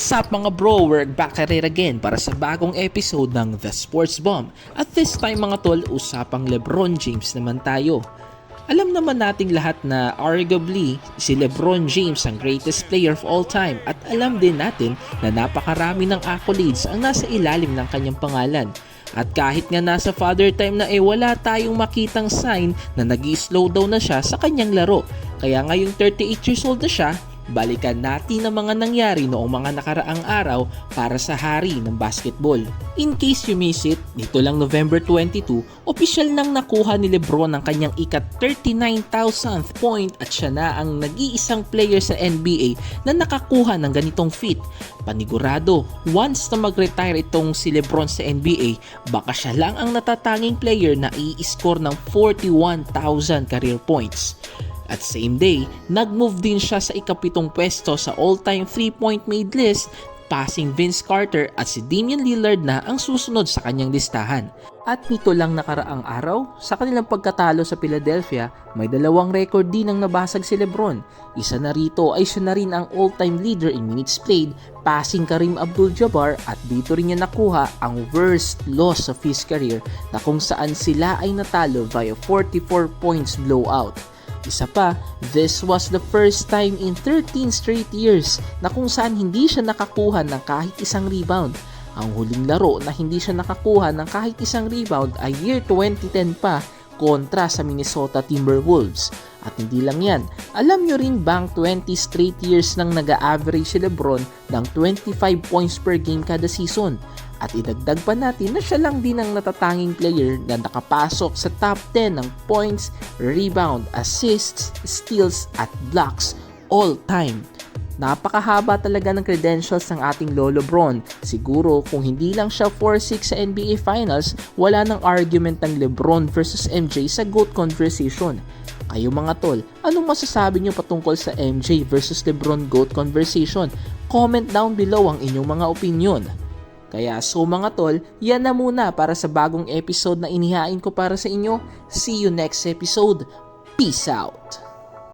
What's up mga bro? We're back at it again para sa bagong episode ng The Sports Bomb. At this time mga tol, usapang Lebron James naman tayo. Alam naman nating lahat na arguably si Lebron James ang greatest player of all time at alam din natin na napakarami ng accolades ang nasa ilalim ng kanyang pangalan. At kahit nga nasa father time na eh wala tayong makitang sign na nag slow down na siya sa kanyang laro. Kaya ngayong 38 years old na siya, balikan natin ang mga nangyari noong mga nakaraang araw para sa hari ng basketball. In case you miss it, dito lang November 22, opisyal nang nakuha ni Lebron ang kanyang ikat 39,000th point at siya na ang nag-iisang player sa NBA na nakakuha ng ganitong feat. Panigurado, once na mag-retire itong si Lebron sa NBA, baka siya lang ang natatanging player na i-score ng 41,000 career points. At same day, nag-move din siya sa ikapitong pwesto sa all-time 3-point made list passing Vince Carter at si Damian Lillard na ang susunod sa kanyang listahan. At nito lang nakaraang araw, sa kanilang pagkatalo sa Philadelphia, may dalawang record din ang nabasag si Lebron. Isa na rito ay siya na rin ang all-time leader in minutes played, passing Karim Abdul-Jabbar at dito rin niya nakuha ang worst loss of his career na kung saan sila ay natalo via 44 points blowout. Isa pa, this was the first time in 13 straight years na kung saan hindi siya nakakuha ng kahit isang rebound. Ang huling laro na hindi siya nakakuha ng kahit isang rebound ay year 2010 pa kontra sa Minnesota Timberwolves. At hindi lang yan, alam nyo rin bang 20 straight years nang nag-average si Lebron ng 25 points per game kada season. At idagdag pa natin na siya lang din ang natatanging player na nakapasok sa top 10 ng points, rebound, assists, steals at blocks all time. Napakahaba talaga ng credentials ng ating Lolo Bron. Siguro kung hindi lang siya 4-6 sa NBA Finals, wala nang argument ng Lebron versus MJ sa GOAT conversation. Kayo mga tol, anong masasabi niyo patungkol sa MJ versus LeBron GOAT conversation? Comment down below ang inyong mga opinion. Kaya so mga tol, yan na muna para sa bagong episode na inihain ko para sa inyo. See you next episode. Peace out!